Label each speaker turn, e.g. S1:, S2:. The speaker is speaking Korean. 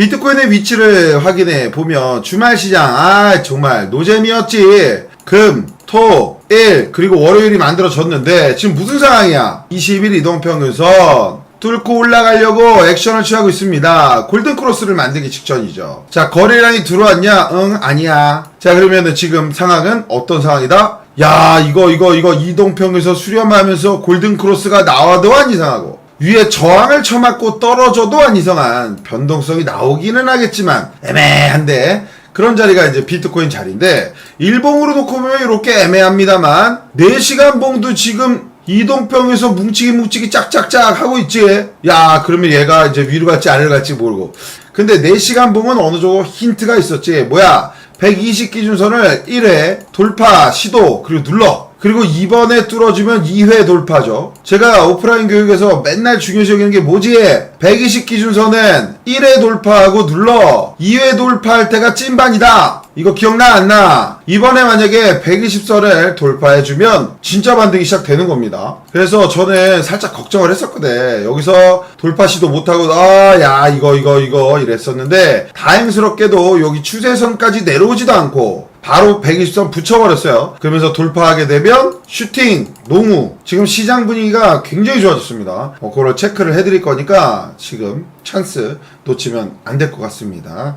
S1: 비트코인의 위치를 확인해 보면 주말 시장 아 정말 노잼이었지. 금, 토, 일 그리고 월요일이 만들어졌는데 지금 무슨 상황이야? 20일 이동평균선 뚫고 올라가려고 액션을 취하고 있습니다. 골든 크로스를 만들기 직전이죠. 자, 거래량이 들어왔냐? 응, 아니야. 자, 그러면은 지금 상황은 어떤 상황이다? 야, 이거, 이거, 이거 이동평에서 수렴하면서 골든 크로스가 나와도 안 이상하고, 위에 저항을 쳐맞고 떨어져도 안 이상한 변동성이 나오기는 하겠지만, 애매한데, 그런 자리가 이제 비트코인 자리인데, 일봉으로 놓고 보면 이렇게 애매합니다만, 4시간 봉도 지금 이동평에서 뭉치기 뭉치기 짝짝짝 하고 있지. 야, 그러면 얘가 이제 위로 갈지 아래로 갈지 모르고. 근데 4시간 봉은 어느 정도 힌트가 있었지. 뭐야? 120 기준선을 1회 돌파 시도 그리고 눌러. 그리고 이번에 뚫어주면 2회 돌파죠. 제가 오프라인 교육에서 맨날 중요시 여기는 게 뭐지? 120 기준선은 1회 돌파하고 눌러. 2회 돌파할 때가 찐반이다. 이거 기억나 안 나? 이번에 만약에 120선을 돌파해주면 진짜 반등이 시작되는 겁니다. 그래서 저는 살짝 걱정을 했었거든. 여기서 돌파 시도 못하고 아 야 이거 이거 이거 이랬었는데 다행스럽게도 여기 추세선까지 내려오지도 않고 바로 120선 붙여버렸어요. 그러면서 돌파하게 되면 슈팅, 농우. 지금 시장 분위기가 굉장히 좋아졌습니다. 어, 그걸 체크를 해드릴 거니까 지금 찬스 놓치면 안 될 것 같습니다.